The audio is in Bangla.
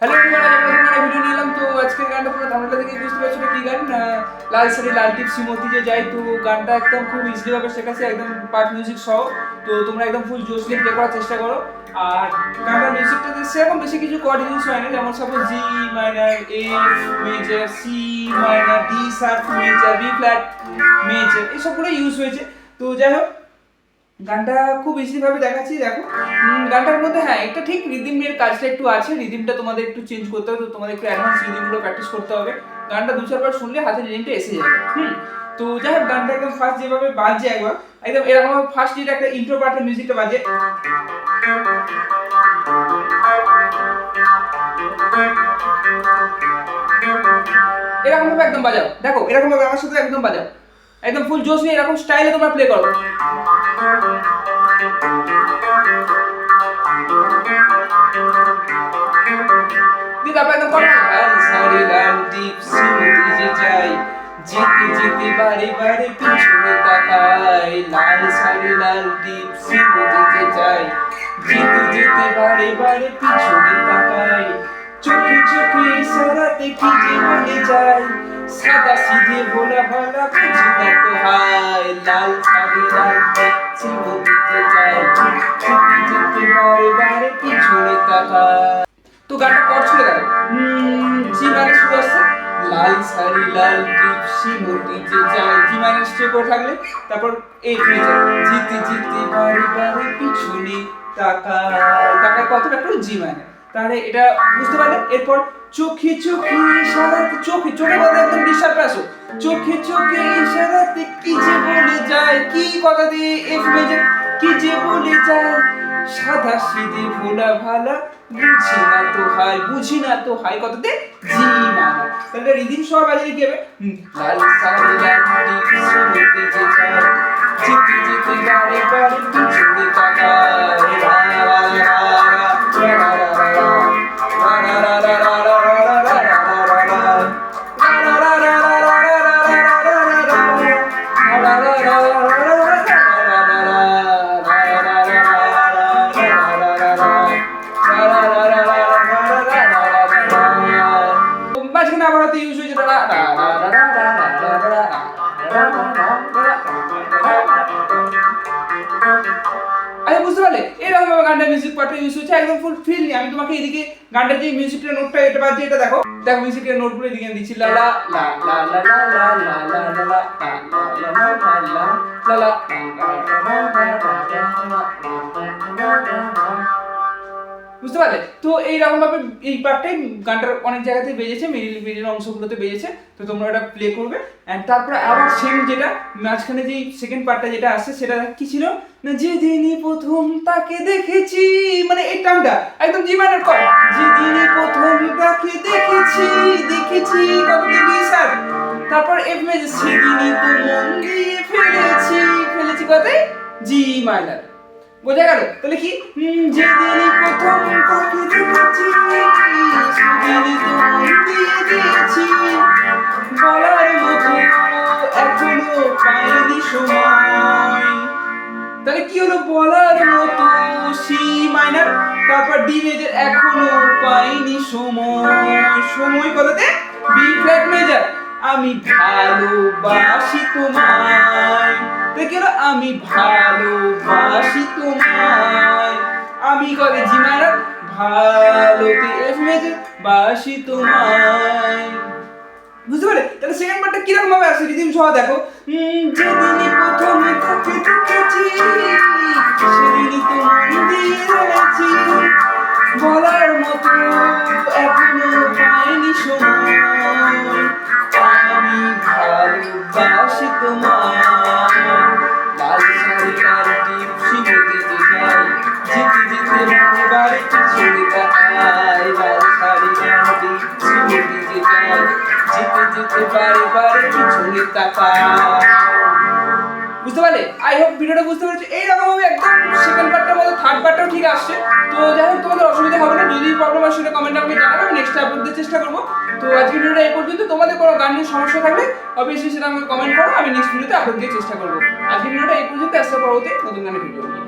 হ্যালো ভিডিও নিলাম তো আজকের গানটা পুরো থামটা থেকে বুঝতে পারছ কি গান? লাল শাড়ি লাল টিপ, শ্রীমতী যে যাই, তো গানটা একদম খুব ইজিলি ভাবে শেখাচ্ছে, একদম পার্ট মিউজিক সহ। তো তোমরা একদম ফুল জোশ নিয়ে প্লে করার চেষ্টা করো। আর গানটার মিউজিকটাতে সেরকম বেশি কিছু কর্ড ইউজ হয় না, যেমন suppose G minor A major C minor D sharp major B flat major এসবগুলো ইউজ হয়েছে। তো যাই হোক গানটা খুব ইজিভাবে দেখাচ্ছি, দেখো। গানটার মধ্যে হ্যাঁ এটা ঠিক রিদিমের কাজটা একটু আছে, রিদিমটা তোমাদের একটু চেঞ্জ করতে হবে, তো তোমাদের একটু অ্যাডভান্স রিদিমগুলো প্র্যাকটিস করতে হবে। গানটা দু চারবার শুনলে হাতে রিদিমটা এসে যাবে, হুম? তো যাই হোক, গানটা একদম ফার্স্ট যেভাবে বাজছে একবার, একদম এরকম ফার্স্ট যেটা একটা ইন্ট্রো পার্টের মিউজিকটা বাজে। এরকম ভাবে একদম বাজাও, দেখো, এরকম ভাবে আমার সাথে একদম বাজাও। একদম ফুল জোশ নিয়ে এরকম স্টাইলে তোমরা প্লে করো। চোখে চোখে যে যায়। সাদা সিধে ভোলা ভালা লাল শাড়ি লাল দেখছি বলতে চাই। ছুটি ছুটি পরিবার পিছনে তাকা তো গানটা কর ছিল জি মানে শুরু আসছে লাল শাড়ি, লাল টিপসি মতি যায় জি মানে স্টে করে থাকলে, তারপর এই ফিরে যায় জিতে জিতে বারে পিছনে তাকা তাকা কথাটা একটু জি মানে তাহলে এটা বুঝতে পারলে? এরপর চোখে চোখে ইশারাতে চোখে চোখে বলে একদম ডিস্টার্ব আসো। চোখে চোখে ইশারাতে তাই কি কথা দিয়ে এফ যে কি যে বলে যায়? সাদা সিধে ভোলা ভালা, বুঝি না তো হাই বুঝি না তো হাই কথা দে জি না তাহলে রিদিম সহ বাজে কি হবে লাল সাদা লাল নীল সুরতে যে যায় চিতি চিতি গাড়ি গাড়ি মিউজিক পার্টটা ইউজ হচ্ছে একদম ফুল ফিল নি আমি তোমাকে এদিকে গানটার যে মিউজিকের নোটটা এটা বাজছে এটা দেখো দেখো মিউজিকের নোটগুলো এদিকে দিচ্ছি লা লা লা লা লা লা লা লা লা লা লা লা লা লা লা লা বুঝতে পারলে? তো এইরকম ভাবে এই পার্টটাই গানটার অনেক জায়গাতে বেজেছে মিডিল মিডিল অংশগুলোতে বেজেছে তো তোমরা ওটা প্লে করবে। অ্যান্ড তারপরে আবার সেম যেটা মাঝখানে যে সেকেন্ড পার্টটা যেটা আসছে সেটা কি ছিল? না যেদিনই প্রথম তাকে দেখেছি মানে এই টানটা একদম জি মাইনর কর যেদিনই প্রথম তাকে দেখেছি দেখেছি দেখি স্যার? তারপর এফ মেজর সেদিনই তো মন দিয়ে ফেলেছি। ফেলেছি কথাই জি মাইনর বোঝা গেল? তাহলে কি? হুম, যেদিনই প্রথম তাকে দেখেছি দিয়ে দিয়েছি। বলার মতো এখনও পাইনি সময়। তাহলে কি হলো? বলার মতো সি মাইনার তারপর ডি মেজর এখনও পাইনি সময়। সময় কততে বি ফ্ল্যাট মেজর। আমি ভালোবাসি তোমায়। আমি ভালোবাসি তোমায়। আমি কবে জি মাইনার ভালোতে এফ মেজর বাসি তোমায়। বুঝতে পারলে? তাহলে সেকেন্ড পার্টটা কীরকম ভাবে আসে রিদিম সহ দেখো। যেদিনই প্রথম তাকে দেখেছি সেদিনই তো মন দিয়ে ফেলেছি বলার মতো এখনও পাইনি সময়। আমি ভালোবাসি তোমায়। বুঝতে পারলে? আই হোপ ভিডিওটা বুঝতে পেরেছ। এইরকম ভাবে একদম সেকেন্ড পার্টটার মতো থার্ড পার্টটাও ঠিক আসছে। তো যাই হোক, তোমাদের অসুবিধা হবে না। যদি প্রবলেম হয় সেটা কমেন্ট আমাকে জানাবে, আমি নেক্সট আপলোড দিতে চেষ্টা করব। তো আজকে ভিডিওটা এই পর্যন্ত। তোমাদের কোনো গান নিয়ে সমস্যা থাকলে অবশ্যই সেটা আমাকে কমেন্ট করো, আমি নেক্সট ভিডিওতে আপলোড দিয়ে চেষ্টা করব। আজকে ভিডিওটা এই পর্যন্ত। আসতে পরবর্তী নতুন গানের ভিডিও